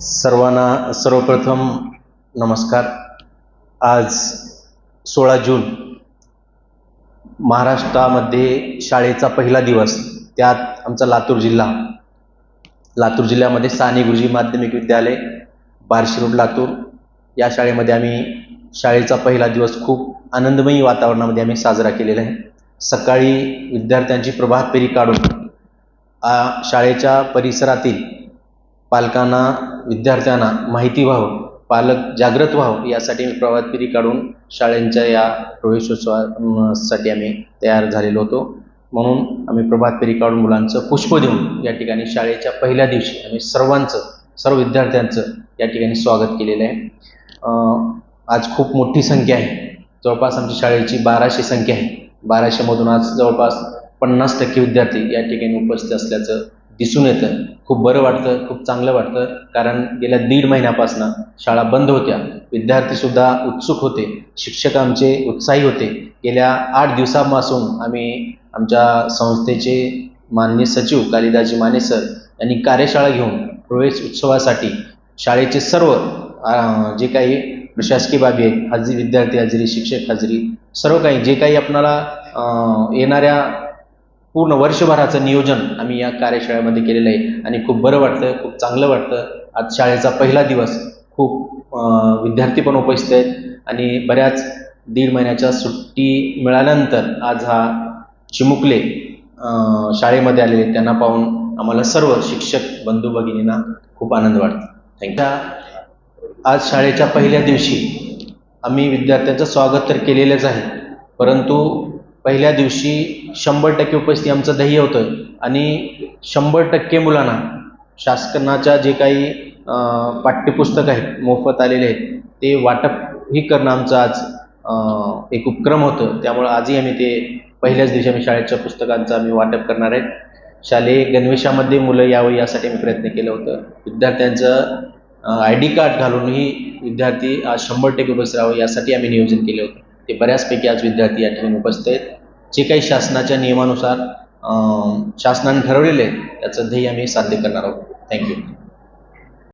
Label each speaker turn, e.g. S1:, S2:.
S1: सर्वांना सर्वप्रथम नमस्कार. आज सोळा जून महाराष्ट्रामध्ये शाळेचा पहिला दिवस त्यात आमचा लातूर जिल्हा. लातूर जिल्ह्यामध्ये साने गुरुजी माध्यमिक विद्यालय बार्शी रोड लातूर. या शाळेमध्ये आम्ही शाळेचा पहिला दिवस खूप आनंदमयी वातावरणामध्ये आम्ही साजरा केलेला आहे. सकाळी विद्यार्थ्यांची प्रभात फेरी काढून आ, शाळेच्या परिसरातील पालकांना विद्यार्थ्यांना माहिती व्हावं पालक जागृत व्हावं यासाठी मी प्रभात फेरी काढून शाळेंच्या या प्रवेशोत्सवासाठी आम्ही तयार झालेलो होतो. म्हणून आम्ही प्रभात फेरी काढून मुलांचं पुष्प देऊन या ठिकाणी शाळेच्या पहिल्या दिवशी आम्ही सर्वांचं सर्व विद्यार्थ्यांचं या ठिकाणी स्वागत केलेलं आहे. आज खूप मोठी संख्या आहे. जवळपास आमच्या शाळेची बाराशे संख्या आहे. बाराशेमधून आज जवळपास पन्नास टक्के विद्यार्थी या ठिकाणी उपस्थित असल्याचं दिसून येतं. खूप बरं वाटतं खूप चांगलं वाटतं. कारण गेल्या दीड महिन्यापासून शाळा बंद होत्या. विद्यार्थीसुद्धा उत्सुक होते. शिक्षक आमचे उत्साही होते. गेल्या आठ दिवसापासून आम्ही आमच्या संस्थेचे मान्य सचिव कालिदाजी माने सर यांनी कार्यशाळा घेऊन प्रवेश उत्सवासाठी शाळेचे सर्व जे काही प्रशासकीय बाबी आहेत हजरी विद्यार्थी हजेरी शिक्षक हजेरी सर्व काही जे काही आपणाला येणाऱ्या पूर्ण वर्षभराचं नियोजन आम्ही या कार्यशाळेमध्ये केलेलं आहे. आणि खूप बरं वाटतं खूप चांगलं वाटतं. आज शाळेचा पहिला दिवस. खूप विद्यार्थी पण उपस्थित आहेत. आणि बऱ्याच दीड महिन्याच्या सुट्टी मिळाल्यानंतर आज हा चिमुकले शाळेमध्ये आलेले त्यांना पाहून आम्हाला सर्व शिक्षक बंधू भगिनींना खूप आनंद वाटतो. थँक्यू आज शाळेच्या पहिल्या दिवशी आम्ही विद्यार्थ्यांचं स्वागत तर केलेलंच आहे. परंतु पहिल्या दिवशी शंभर टक्के उपस्थिती आमचं ध्येय होतं आणि शंभर टक्के मुलांना शासनाच्या जे काही पाठ्यपुस्तक आहेत मोफत आलेले आहेत ते वाटप ही करणं आमचं आज एक उपक्रम होतं त्यामुळं आजही आम्ही ते पहिल्याच दिवशी आम्ही शाळेच्या पुस्तकांचं आम्ही वाटप करणार आहेत. शालेय गणवेशामध्ये मुलं यावं यासाठी आम्ही प्रयत्न केलं होतं. विद्यार्थ्यांचं आय डी कार्ड घालूनही विद्यार्थी आज शंभर टक्के उपस्थित राहावं यासाठी आम्ही नियोजन केले होते. ते बऱ्याचपैकी आज विद्यार्थी या ठिकाणी उपस्थित आहेत. जे काही शासनाच्या नियमानुसार शासनाने ठरवलेले आहे त्याचं ध्येय आम्ही साध्य करणार आहोत. थँक्यू